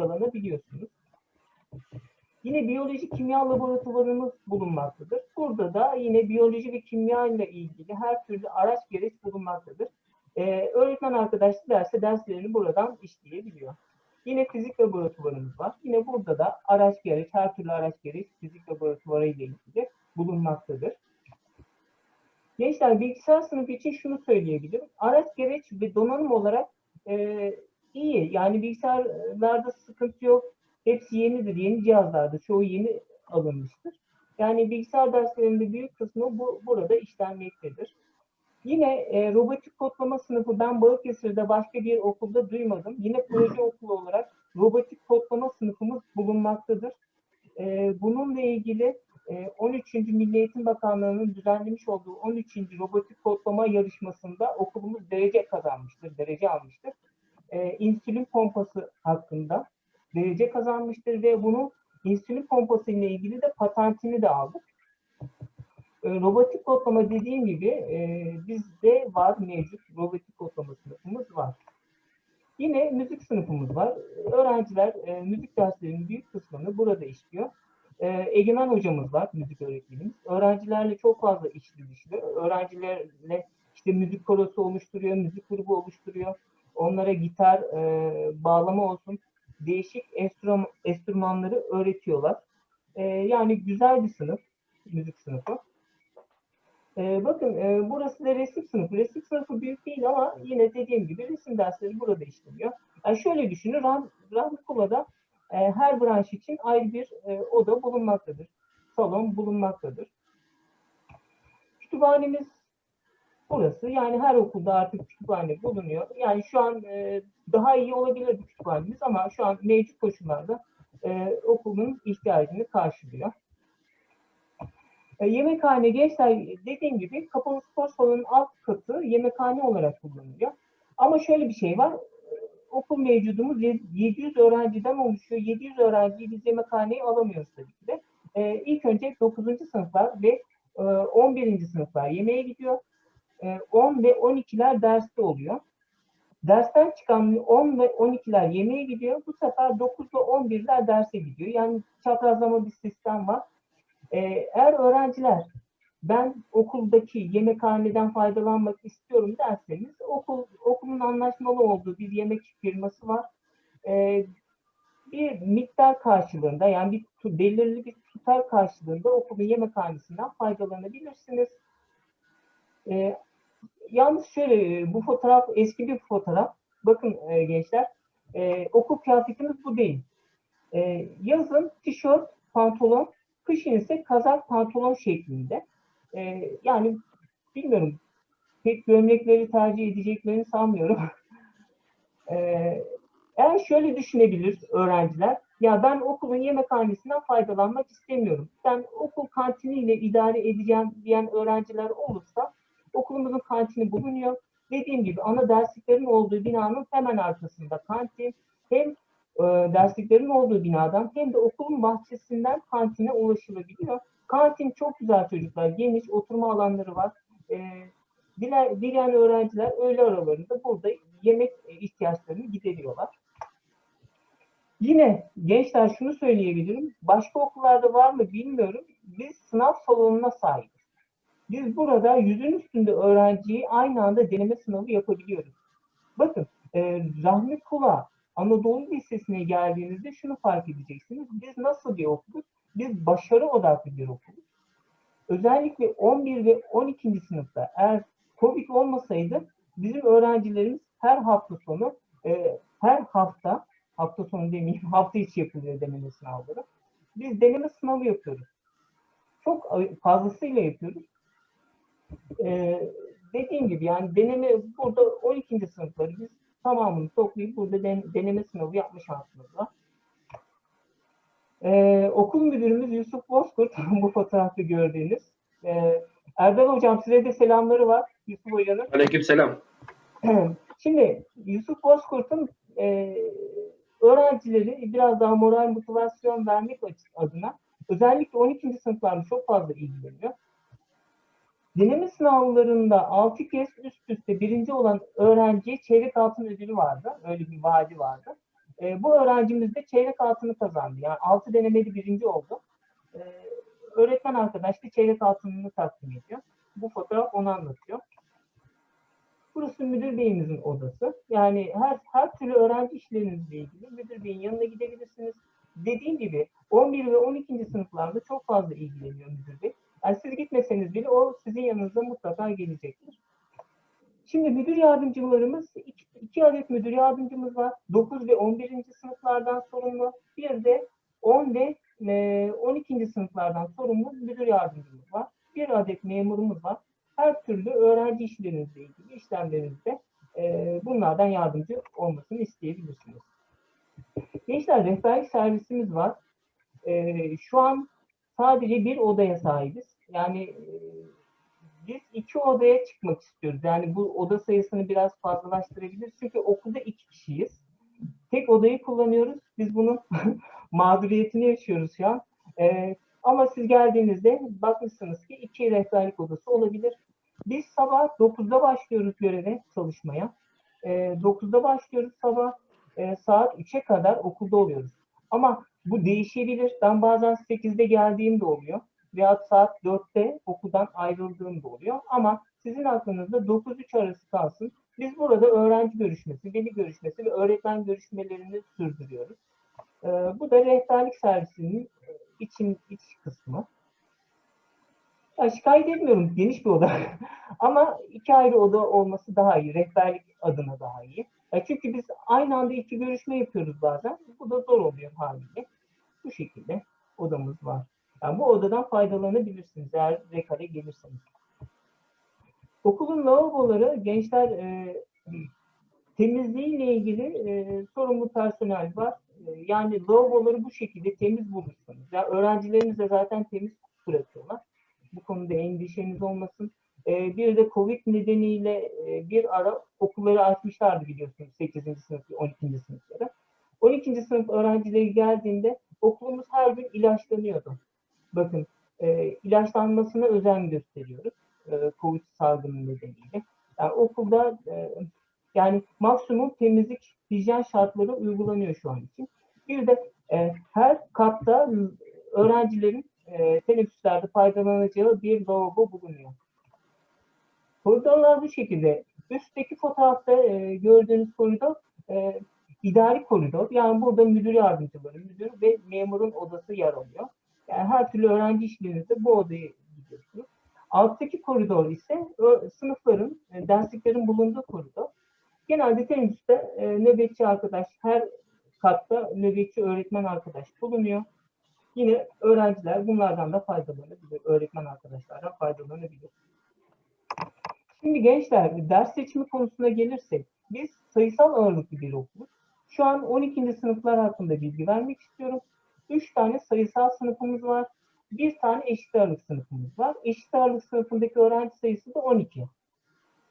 faydalanabiliyorsunuz. Yine biyoloji kimya laboratuvarımız bulunmaktadır. Burada da yine biyoloji ve kimya ile ilgili her türlü araç gereç bulunmaktadır. Ee, öğretmen arkadaş derse derslerini buradan işleyebiliyor. Yine fizik laboratuvarımız var. Yine burada da araç gereç, her türlü araç gereç fizik laboratuvarı ile ilgili bulunmaktadır. Gençler bilgisayar sınıfı için şunu söyleyebilirim. Araç gereç ve donanım olarak e, iyi. Yani bilgisayarlarda sıkıntı yok. Hepsi yenidir, yeni cihazlardır. Çoğu yeni alınmıştır. Yani bilgisayar derslerinde büyük kısmı bu burada işlenmektedir. Yine e, robotik kodlama sınıfı ben Balıkesir'de başka bir okulda duymadım. Yine proje okulu olarak robotik kodlama sınıfımız bulunmaktadır. E, bununla ilgili e, 13. Milli Eğitim Bakanlığı'nın düzenlemiş olduğu 13. robotik kodlama yarışmasında okulumuz derece kazanmıştır, derece almıştır. E, insülin pompası hakkında derece kazanmıştır ve bunun insülin pompası ile ilgili de patentini de aldık. E, robotik kodlama dediğim gibi e, bizde var mevcut robotik kodlama sınıfımız var. Yine müzik sınıfımız var. Öğrenciler e, müzik derslerinin büyük kısmını burada işliyor. E, Egemen hocamız var, müzik öğretmenimiz. Öğrencilerle çok fazla içli dışlı. Öğrencilerle işte müzik korosu oluşturuyor, müzik grubu oluşturuyor. Onlara gitar, e, bağlama olsun, değişik enstrüman, enstrümanları öğretiyorlar. E, yani güzel bir sınıf, müzik sınıfı. E, bakın e, burası da resim sınıfı. Resim sınıfı büyük değil ama yine dediğim gibi resim dersleri burada işleniyor. Yani şöyle düşünün, Rahmikula'da e, her branş için ayrı bir e, oda bulunmaktadır. Salon bulunmaktadır. Kütüphanemiz burası. Yani her okulda artık kütüphane bulunuyor. Yani şu an e, daha iyi olabilir bir kütüphanemiz ama şu an mevcut koşullarda e, okulun ihtiyacını karşılıyor. E, yemekhane gençler dediğim gibi kapalı spor salonunun alt katı yemekhane olarak kullanılıyor. Ama şöyle bir şey var. Okul mevcudumuz 700 öğrenciden oluşuyor. 700 öğrenciyi biz yemekhaneye alamıyoruz tabii ki de. E, ilk önce 9. sınıflar ve e, 11. sınıflar yemeğe gidiyor. E, 10 ve 12'ler derste oluyor. Dersten çıkan 10 ve 12'ler yemeğe gidiyor. Bu sefer 9 ve 11'ler derse gidiyor. Yani çaprazlama bir sistem var. Ee, eğer öğrenciler ben okuldaki yemekhaneden faydalanmak istiyorum derseniz okul okulun anlaşmalı olduğu bir yemek firması var. Ee, bir miktar karşılığında yani bir belirli bir tutar karşılığında okulun yemekhanesinden faydalanabilirsiniz. Ee, yalnız şöyle bu fotoğraf eski bir fotoğraf. Bakın e, gençler e, okul kıyafetimiz bu değil. E, yazın tişört, pantolon, kışın ise kazak, pantolon şeklinde. E, yani bilmiyorum pek gömlekleri tercih edeceklerini sanmıyorum. e, eğer şöyle düşünebilir öğrenciler, ya ben okulun yemekhanesinden faydalanmak istemiyorum. Ben okul kantiniyle idare edeceğim diyen öğrenciler olursa okulumuzun kantini bulunuyor. Dediğim gibi ana dersliklerin olduğu binanın hemen arkasında kantin. Hem e, dersliklerin olduğu binadan hem de okulun bahçesinden kantine ulaşılabiliyor. Kantin çok güzel çocuklar, geniş oturma alanları var. E, dileyen öğrenciler öğle aralarında burada yemek ihtiyaçlarını gideriyorlar. Yine gençler şunu söyleyebilirim. Başka okullarda var mı bilmiyorum. Biz sınav salonuna sahibiz. Biz burada yüzün üstünde öğrenciyi aynı anda deneme sınavı yapabiliyoruz. Bakın e, Rahmi Kula Anadolu Lisesi'ne geldiğinizde şunu fark edeceksiniz. Biz nasıl bir okuluz? Biz başarı odaklı bir okuluz. Özellikle 11 ve 12. sınıfta eğer Covid olmasaydı bizim öğrencilerimiz her hafta sonu e, her hafta hafta sonu demeyeyim hafta içi yapılıyor deneme sınavları. Biz deneme sınavı yapıyoruz. Çok fazlasıyla yapıyoruz. Ee, dediğim gibi yani deneme burada 12. sınıfları biz tamamını toplayıp burada den, deneme sınavı yapma şansımız var. Ee, okul müdürümüz Yusuf Bozkurt bu fotoğrafta gördüğünüz. Ee, Erdal Hocam size de selamları var Yusuf Hoca'nın. Aleyküm selam. Şimdi Yusuf Bozkurt'un e, öğrencileri biraz daha moral motivasyon vermek adına özellikle 12. sınıflarda çok fazla ilgileniyor. Deneme sınavlarında 6 kez üst üste birinci olan öğrenciye çeyrek altın ödülü vardı. Öyle bir vaadi vardı. E, bu öğrencimiz de çeyrek altını kazandı. Yani 6 denemeli birinci oldu. E, öğretmen arkadaş da çeyrek altınını takdim ediyor. Bu fotoğraf onu anlatıyor. Burası müdür beyimizin odası. Yani her her türlü öğrenci işlerinizle ilgili müdür beyin yanına gidebilirsiniz. Dediğim gibi 11 ve 12. sınıflarda çok fazla ilgileniyor müdür bey. Yani siz gitmeseniz bile o sizin yanınıza mutlaka gelecektir. Şimdi müdür yardımcılarımız, iki, iki adet müdür yardımcımız var. 9 ve 11. sınıflardan sorumlu. Bir de 10 ve e, 12. sınıflardan sorumlu müdür yardımcımız var. Bir adet memurumuz var. Her türlü öğrenci işlerinizle ilgili işlemlerinizde e, bunlardan yardımcı olmasını isteyebilirsiniz. Gençler rehberlik servisimiz var. E, şu an sadece bir odaya sahibiz. Yani e, biz iki odaya çıkmak istiyoruz. Yani bu oda sayısını biraz fazlalaştırabiliriz. Çünkü okulda iki kişiyiz. Tek odayı kullanıyoruz. Biz bunun mağduriyetini yaşıyoruz şu an. Ee, ama siz geldiğinizde bakmışsınız ki iki rehberlik odası olabilir. Biz sabah 9'da başlıyoruz göreve çalışmaya. Ee, 9'da başlıyoruz sabah. Ee, saat 3'e kadar okulda oluyoruz. Ama bu değişebilir. Ben bazen 8'de geldiğim de oluyor veya saat 4'te okuldan ayrıldığım da oluyor. Ama sizin aklınızda 9-3 arası kalsın. Biz burada öğrenci görüşmesi, veli görüşmesi ve öğretmen görüşmelerini sürdürüyoruz. Ee, bu da rehberlik servisinin için iç kısmı. Ya şikayet etmiyorum geniş bir oda. Ama iki ayrı oda olması daha iyi. Rehberlik adına daha iyi. Ya çünkü biz aynı anda iki görüşme yapıyoruz bazen. Bu da zor oluyor haliyle. Bu şekilde odamız var. Yani bu odadan faydalanabilirsiniz eğer rekale gelirseniz. Okulun lavaboları gençler e, temizliğiyle ilgili e, sorumlu personel var. E, yani lavaboları bu şekilde temiz bulursunuz. Yani öğrencileriniz de zaten temiz bırakıyorlar. Bu konuda endişeniz olmasın. E, bir de Covid nedeniyle e, bir ara okulları açmışlardı biliyorsunuz 8. sınıf ve 12. sınıflara. 12. sınıf öğrencileri geldiğinde okulumuz her gün ilaçlanıyordu. Bakın e, ilaçlanmasına özen gösteriyoruz. Covid salgını nedeniyle. Yani okulda yani maksimum temizlik hijyen şartları uygulanıyor şu an için. Bir de her katta öğrencilerin e, teneffüslerde faydalanacağı bir lavabo bulunuyor. Koridorlar bu şekilde. Üstteki fotoğrafta e, gördüğünüz koridor e, idari koridor. Yani burada müdür yardımcıları, müdür ve memurun odası yer alıyor. Yani her türlü öğrenci işlerinizde bu odaya gidiyorsunuz. Alttaki koridor ise sınıfların, e, dersliklerin bulunduğu koridor. Genelde teneffüste e, nöbetçi arkadaş, her katta nöbetçi öğretmen arkadaş bulunuyor. Yine öğrenciler bunlardan da faydalanabilir, öğretmen arkadaşlardan faydalanabilir. Şimdi gençler ders seçimi konusuna gelirsek, biz sayısal ağırlıklı bir okuluz. Şu an 12. sınıflar hakkında bilgi vermek istiyorum. 3 tane sayısal sınıfımız var. Bir tane eşit ağırlık sınıfımız var. Eşit ağırlık sınıfındaki öğrenci sayısı da 12.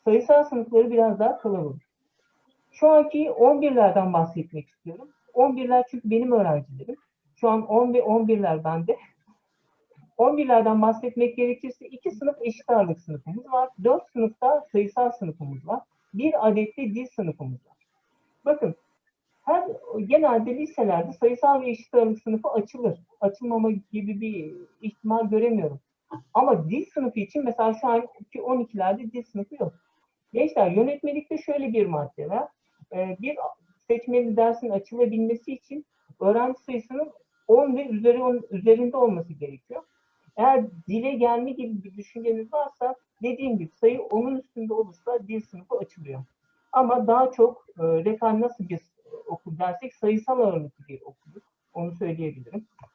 Sayısal sınıfları biraz daha kalabalık. Şu anki 11'lerden bahsetmek istiyorum. 11'ler çünkü benim öğrencilerim. Şu an 10 ve 11'ler bende. 11'lerden bahsetmek gerekirse 2 sınıf eşit ağırlık sınıfımız var. 4 sınıfta sayısal sınıfımız var. Bir adet de dil sınıfımız var. Bakın her genelde liselerde sayısal ve eşit ağırlık sınıfı açılır. Açılmama gibi bir ihtimal göremiyorum. Ama dil sınıfı için mesela şu anki 12'lerde dil sınıfı yok. Gençler yönetmelikte şöyle bir madde var. Ee, bir seçmeli dersin açılabilmesi için öğrenci sayısının 10 ve üzeri, üzerinde olması gerekiyor. Eğer dile gelme gibi bir düşünceniz varsa dediğim gibi sayı onun üstünde olursa dil sınıfı açılıyor. Ama daha çok e, rekal nasıl bir okul dersek sayısal ağırlıklı bir okuluz. Onu söyleyebilirim.